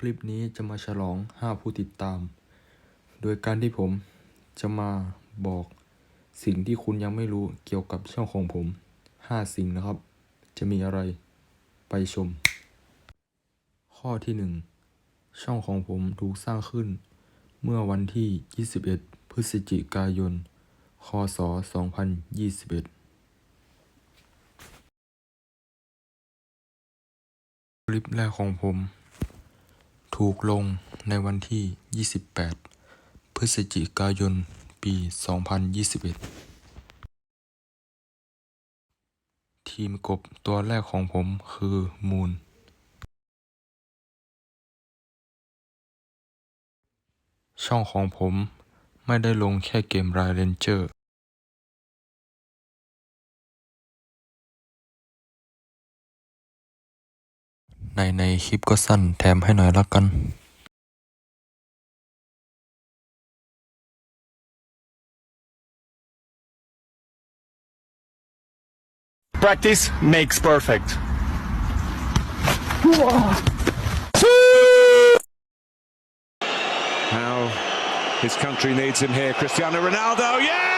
คลิปนี้จะมาฉลอง 5 ผู้ติดตาม โดยการที่ผมจะมาบอกสิ่งที่คุณยังไม่รู้เกี่ยวกับช่องของผม 5 สิ่งนะครับ จะมีอะไรไปชม ข้อที่ 1 ช่องของผมถูกสร้างขึ้น เมื่อวันที่ 21 พฤศจิกายน คศ 2021คลิปแรกของผม ถูกลงในวันที่ 28 พฤศจิกายน ปี 2021 ทีมกบตัวแรกของผมคือมูน ช่องของผมไม่ได้ลงแค่เกมรายเรนเจอร์ ในในคลิปก็สั้นแถมให้หน่อยละกัน Practice makes perfect. How his country needs him here. Cristiano Ronaldo, yeah!